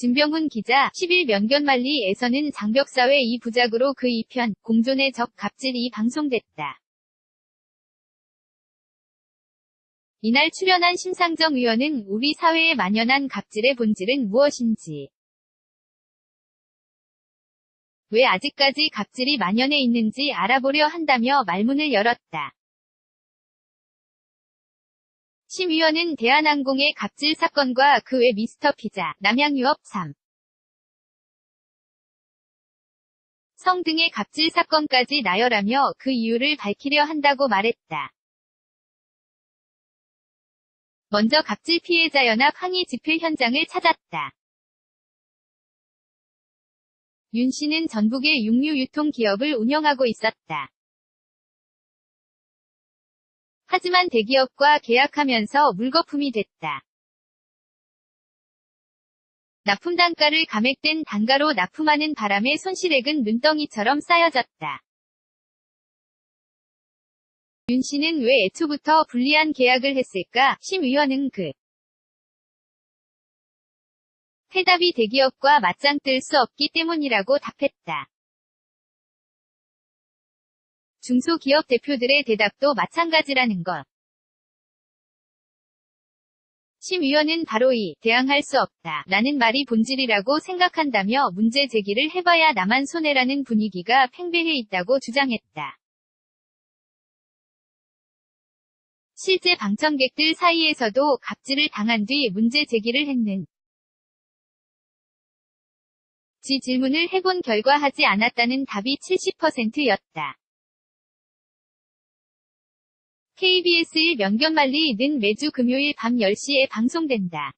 진병훈 기자 10일 명견만리에서는 장벽사회 이 부작으로 그 2편 공존의 적 갑질이 방송됐다. 이날 출연한 심상정 의원은 우리 사회에 만연한 갑질의 본질은 무엇인지, 왜 아직까지 갑질이 만연해 있는지 알아보려 한다며 말문을 열었다. 심 의원은 대한항공의 갑질 사건과 그 외 미스터 피자, 남양유업 3. 성 등의 갑질 사건까지 나열하며 그 이유를 밝히려 한다고 말했다. 먼저 갑질 피해자 연합 항의 집회 현장을 찾았다. 윤 씨는 전북의 육류 유통 기업을 운영하고 있었다. 하지만 대기업과 계약하면서 물거품이 됐다. 납품 단가를 감액된 단가로 납품하는 바람에 손실액은 눈덩이처럼 쌓여졌다. 윤 씨는 왜 애초부터 불리한 계약을 했을까? 심 의원은 그 해답이 대기업과 맞짱 뜰 수 없기 때문이라고 답했다. 중소기업 대표들의 대답도 마찬가지라는 것. 심 의원은 바로 이 대항할 수 없다 라는 말이 본질이라고 생각한다며 문제 제기를 해봐야 나만 손해라는 분위기가 팽배해 있다고 주장했다. 실제 방청객들 사이에서도 갑질을 당한 뒤 문제 제기를 했는 지 질문을 해본 결과 하지 않았다는 답이 70%였다. KBS 1 명견말리는 매주 금요일 밤 10시에 방송된다.